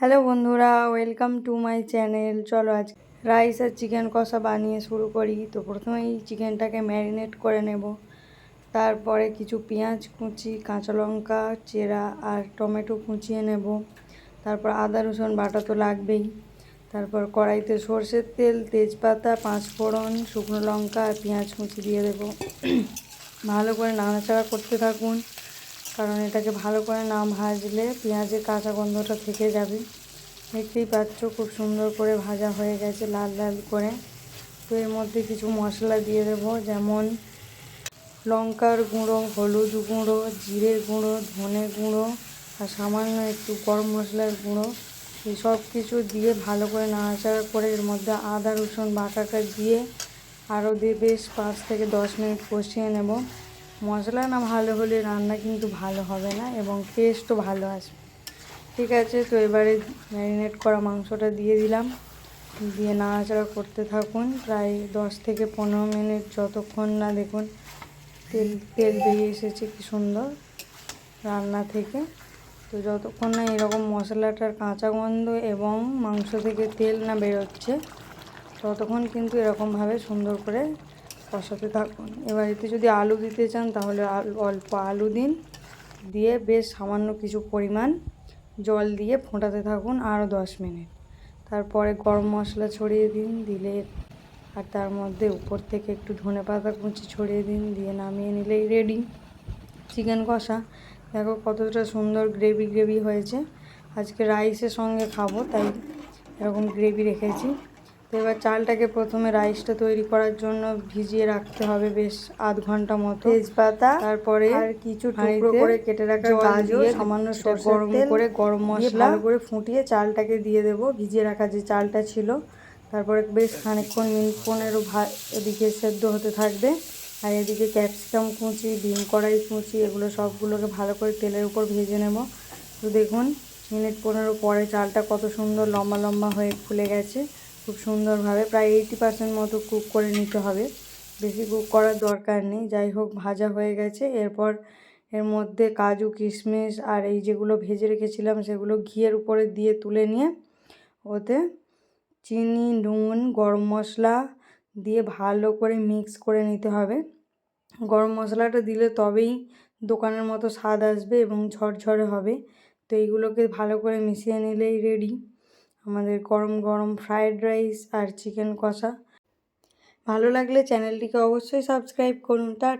Hello বন্ধুরা, welcome to my channel. চলো আজ রাইস আর চিকেন কষা বানিয়ে শুরু করি। তো প্রথমেই চিকেনটাকে ম্যারিনেট করে নেব। তারপরে কিছু পেঁয়াজ কুচি, কাঁচা লঙ্কা, চেরা আর টমেটো কুচিয়ে নেব। তারপর আদা, রসুন, বাটা তো লাগবেই। তারপর কড়াইতে সর্ষের তেল, তেজপাতা, পাঁচফোড়ন, শুকনো লঙ্কা আর পেঁয়াজ কুচি দিয়ে দেবো। ভালো করে নাড়াচাড়া করতে থাকুন। কারণ এটাকে ভালো করে না ভাজলে পেঁয়াজের কাঁচা গন্ধটা থেকে যাবে। দেখতেই পাচ্ছ খুব সুন্দর করে ভাজা হয়ে গেছে লাল লাল করে। তো এর মধ্যে কিছু মশলা দিয়ে দেবো, যেমন লঙ্কার গুঁড়ো, হলুদ গুঁড়ো জিরে গুঁড়ো, ধনে গুঁড়ো আর সামান্য একটু গরম মশলার গুঁড়ো। এই সব কিছু দিয়ে ভালো করে নাড়াচাড়া করে এর মধ্যে আদা রসুন বাটাটা দিয়ে আরও দিয়ে বেশ পাঁচ থেকে দশ মিনিট কষিয়ে নেব। মশলা না ভালো হলে রান্না কিন্তু ভালো হবে না এবং টেস্টও ভালো আসবে। ঠিক আছে, তো এবারে ম্যারিনেট করা মাংসটা দিয়ে দিলাম। দিয়ে নাড়াচাড়া করতে থাকুন। প্রায় দশ থেকে পনেরো মিনিট যতক্ষণ না দেখুন তেল তেল বেরিয়ে এসেছে কি সুন্দর রান্না থেকে। তো যতক্ষণ না এরকম মশলাটার কাঁচা গন্ধ এবং মাংস থেকে তেল না বেরোচ্ছে, ততক্ষণ কিন্তু এরকমভাবে সুন্দর করে কষাতে থাকুন। এবার এতে যদি আলু দিতে চান, তাহলে অল্প আলু দিন। দিয়ে বেশ সামান্য কিছু পরিমাণ জল দিয়ে ফোটাতে থাকুন আরও দশ মিনিট। তারপরে গরম মশলা ছড়িয়ে দিন, দিলে আর তার মধ্যে উপর থেকে একটু ধনে পাতা কুচি ছড়িয়ে দিন, দিয়ে নামিয়ে নিলেই রেডি চিকেন কষা। দেখো কতটা সুন্দর গ্রেভি গ্রেভি হয়েছে। আজকে রাইসের সঙ্গে খাব, তাই এরকম গ্রেভি রেখেছি। এবার চালটাকে প্রথমে রাইসটা তৈরি করার জন্য ভিজিয়ে রাখতে হবে বেশ আধ ঘণ্টা মতো। তেজপাতা তারপরে আর কিছু টুকরো করে কেটে রাখা গাজর সামান্য গরম করে গরম মশলা করে ফুটিয়ে চালটাকে দিয়ে দেব। ভিজিয়ে রাখা যে চালটা ছিল তারপরে বেশ খানিকক্ষণ মিনিট পনেরো এদিকে সেদ্ধ হতে থাকবে। আর এদিকে ক্যাপসিকাম কুচি ডিম কড়াই কুচি এগুলো সবগুলোকে ভালো করে তেলের উপর ভেজে নেব। তো দেখুন মিনিট পনেরো পরে চালটা কত সুন্দর লম্বা লম্বা হয়ে ফুলে গেছে। খুব সুন্দরভাবে, প্রায় এইটি পার্সেন্ট মতো কুক করে নিতে হবে। বেশি কুক করার দরকার নেই। যাই হোক, ভাজা হয়ে গেছে। এরপর এর মধ্যে কাজু, কিশমিশ আর এই যেগুলো ভেজে রেখেছিলাম, সেগুলো ঘিয়ের উপরে দিয়ে তুলে নিয়ে ওতে চিনি, নুন, গরম মশলা দিয়ে ভালো করে মিক্স করে নিতে হবে। গরম মশলাটা দিলে তবেই দোকানের মতো স্বাদ আসবে এবং ঝরঝরে হবে। তো এইগুলোকে ভালো করে মিশিয়ে নিলেই রেডি আমাদের গরম গরম ফ্রায়েড রাইস আর চিকেন কষা। ভালো লাগলে চ্যানেলটিকে অবশ্যই সাবস্ক্রাইব করুন। টা